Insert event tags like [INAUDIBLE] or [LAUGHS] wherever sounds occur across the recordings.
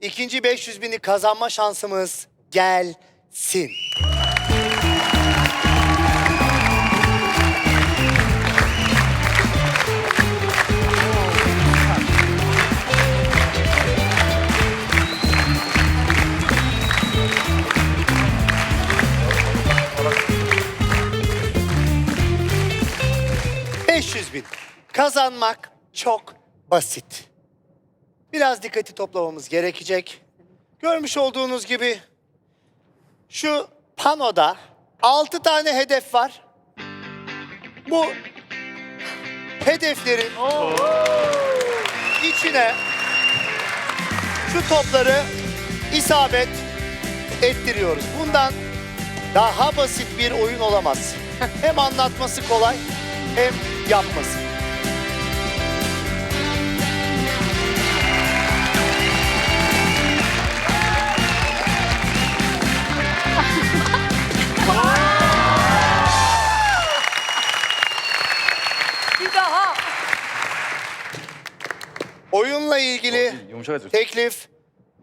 İkinci 500 bini kazanma şansımız gelsin. ...500 bin. Kazanmak çok basit. Biraz dikkati toplamamız gerekecek. Görmüş olduğunuz gibi şu panoda 6 tane hedef var. Bu hedeflerin içine şu topları isabet ettiriyoruz. Bundan daha basit bir oyun olamaz. Hem anlatması kolay hem yapması. Bir daha. Oyunla ilgili Yumuşak teklif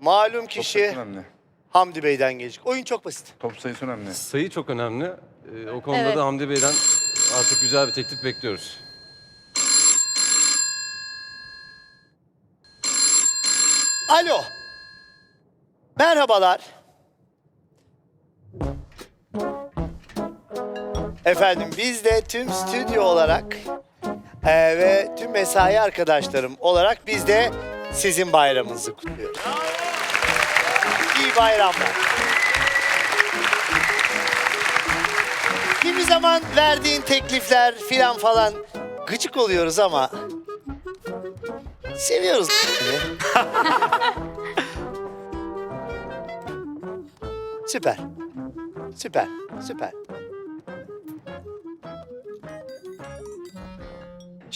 malum Top sayısı kişi önemli. Hamdi Bey'den gelecek. Oyun çok basit. Top sayısı önemli. Sayı çok önemli. Ee, o konuda Evet. da Hamdi Bey'den artık güzel bir teklif bekliyoruz. Alo. Merhabalar. Efendim biz de tüm stüdyo olarak eee, ve tüm mesai arkadaşlarım olarak biz de sizin bayramınızı kutluyoruz. İyi bayramlar. Kimi zaman verdiğin teklifler filan falan gıcık oluyoruz ama seviyoruz. [LAUGHS] Süper. Süper. Süper.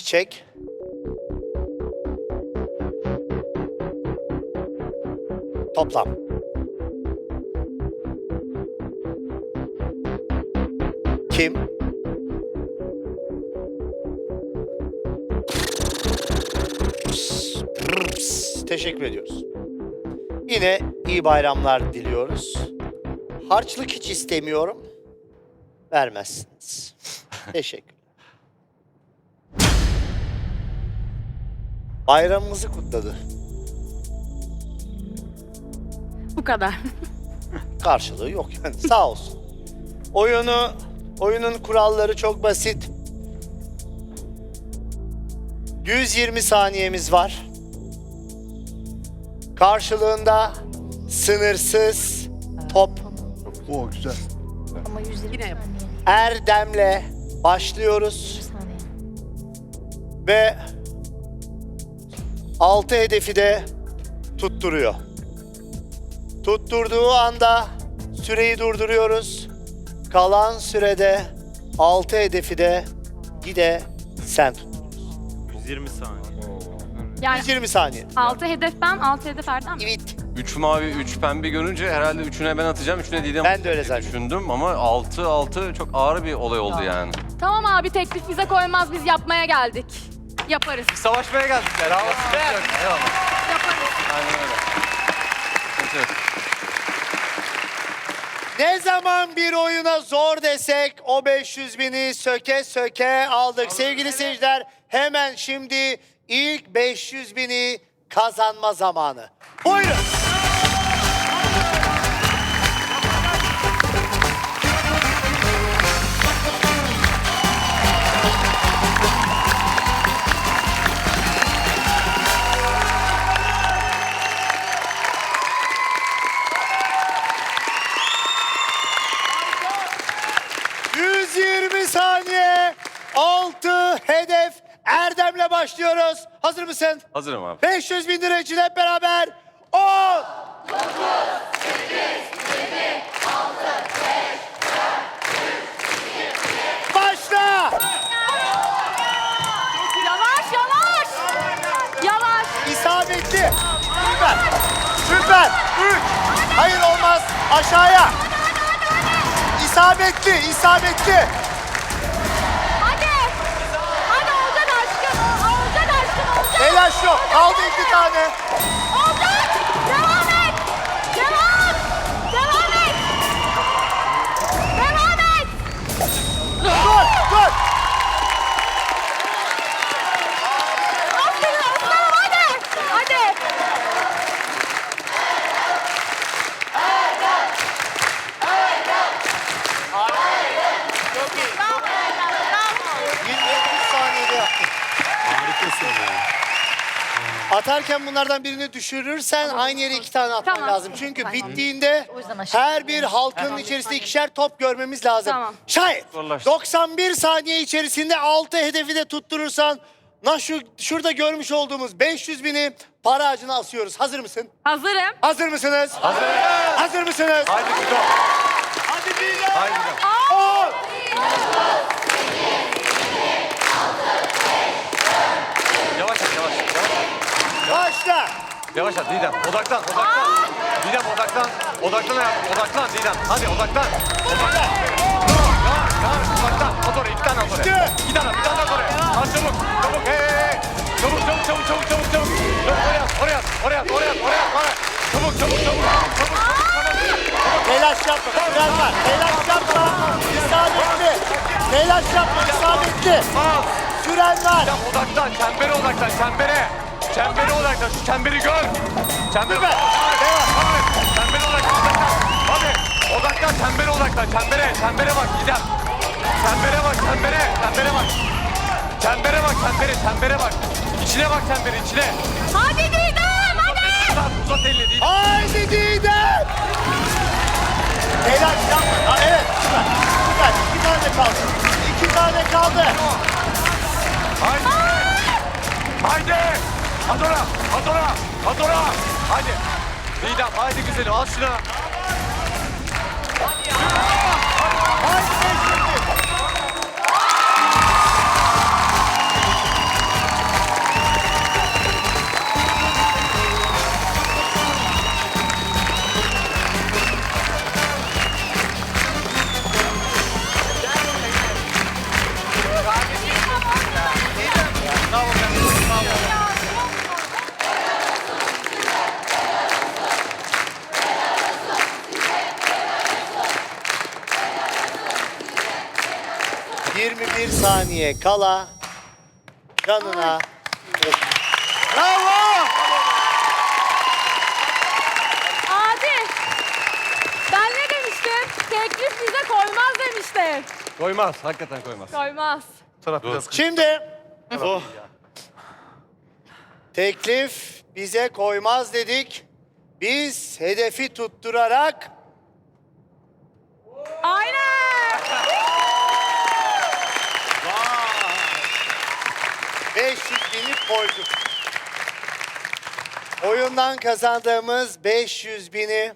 Çiçek. Toplam. Kim? Teşekkür ediyoruz. Yine iyi bayramlar diliyoruz. Harçlık hiç istemiyorum. Vermezsiniz. Teşekkür. Bayramımızı kutladı. Bu kadar. [LAUGHS] Karşılığı yok yani. Sağ olsun. Oyunu, oyunun kuralları çok basit. 120 saniyemiz var. Karşılığında sınırsız top Oo güzel. Ama 120 Yine yap. saniye. Erdem'le başlıyoruz. saniye. ve altı hedefi de tutturuyor. Tutturduğu anda süreyi durduruyoruz. Kalan sürede altı hedefi de yine sen tut. 120 saniye. Yani 120 saniye. 6 hedef ben, 6 hedef Erdem. mi? Evet. Üç mavi, üç pembe görünce herhalde üçüne ben atacağım, üçüne Didem Ben de öyle diye düşündüm ama altı altı çok ağır bir olay oldu yani. Tamam abi teklif bize koymaz biz yapmaya geldik. Yaparız. Savaşmaya geldik. Bravo. Eyvallah. Yaparız. Aynen öyle. Ne zaman bir oyuna zor desek o 500 bini söke söke aldık. Sevgili seyirciler hemen şimdi ilk 500 bini kazanma zamanı. Buyurun. ...Erdem'le başlıyoruz. Hazır mısın? Hazırım abi. 500 bin lira için hep beraber... ...10... Başla! Yavaş yavaş. Yavaş. İsabetli. Süper. Süper. Üç. Hayır olmaz. Aşağıya. İsabetli. isabetli. Olacak aşkım olacak. Telaş yok. Kaldı iki tane. Olacak. Atarken bunlardan birini düşürürsen aynı yere iki tane atman Tamam. lazım. Çünkü bittiğinde O yüzden aşağı her bir halkanın içerisinde ikişer top görmemiz lazım. Tamam. Şayet Zorlaştı. 91 saniye içerisinde 6 hedefi de tutturursan na şu şurada görmüş olduğumuz 500 bini para ağacına asıyoruz. Hazır mısın? Hazırım. Hazır mısınız? Hazır. Hazır mısınız? Haydi Fiko. Hadi bir Haydi Fiko. Başla. yavaş at Didem. Odaklan odaklan. Didem odaklan. Odaklan hayatım. Odaklan Didem. Hadi odaklan. Odaklan. Yavaş yavaş odaklan. At oraya iki tane at oraya. İşte. İki tane bir tane at oraya. At çabuk. Çabuk. Hey hey hey. Çabuk çabuk çabuk çabuk çabuk çabuk. Çabuk oraya at oraya at oraya at oraya at oraya at. oraya at. Çabuk çabuk çabuk. Çabuk çabuk çabuk. Telaş yapma. Süren var. Telaş yapma. İsabetli. Telaş yapma. İsabetli. Al. Süren var. Didem odaklan. Çembere odaklan. Çembere. Çembere odaklan. Şu çemberi gör. Çembere. Süper. Devam. Çembere odaklan. Odaklan. Hadi. Odaklan. Çembere odaklan. Çembere. Çembere bak Didem. Çembere bak. Çembere. Çembere bak. Çembere bak. Çembere. Çembere bak. İçine bak çembere. içine. Hadi Didem hadi. Uzat. Uzat elini. Didem. Haydi Didem. Telaş yapma. Ha, evet. Süper. Süper. İki tane kaldı. İki tane kaldı. Haydi. Haydi. Adora. Adora. Adora. Hadi. Didem. Haydi güzelim. Al şunu. Haydi beşinci. ...21 saniye kala... ...canına... Bravo! Hadi. Ben ne demiştim? Teklif bize koymaz demiştim. Koymaz. Hakikaten koymaz. Koymaz. Taraf biraz Şimdi... Teklif bize koymaz dedik. Biz hedefi tutturarak... Aynen. 500 bini koyduk. Oyundan kazandığımız 500 bini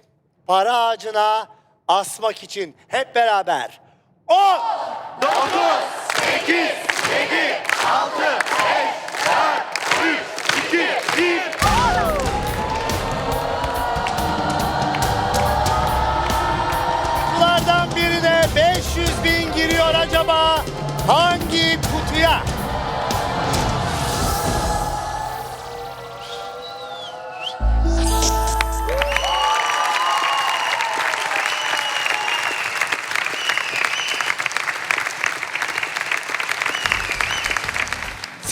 para ağacına asmak için hep beraber 10, 9, 8, 7, 6, 5, 4, 3, 2, 1. Kutulardan birine 500 bin giriyor acaba hangi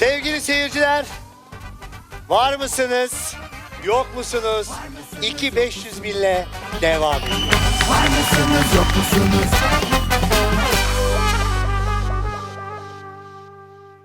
Sevgili seyirciler, var mısınız, yok musunuz? 2 500 binle devam ediyor. Var mısınız yok musunuz?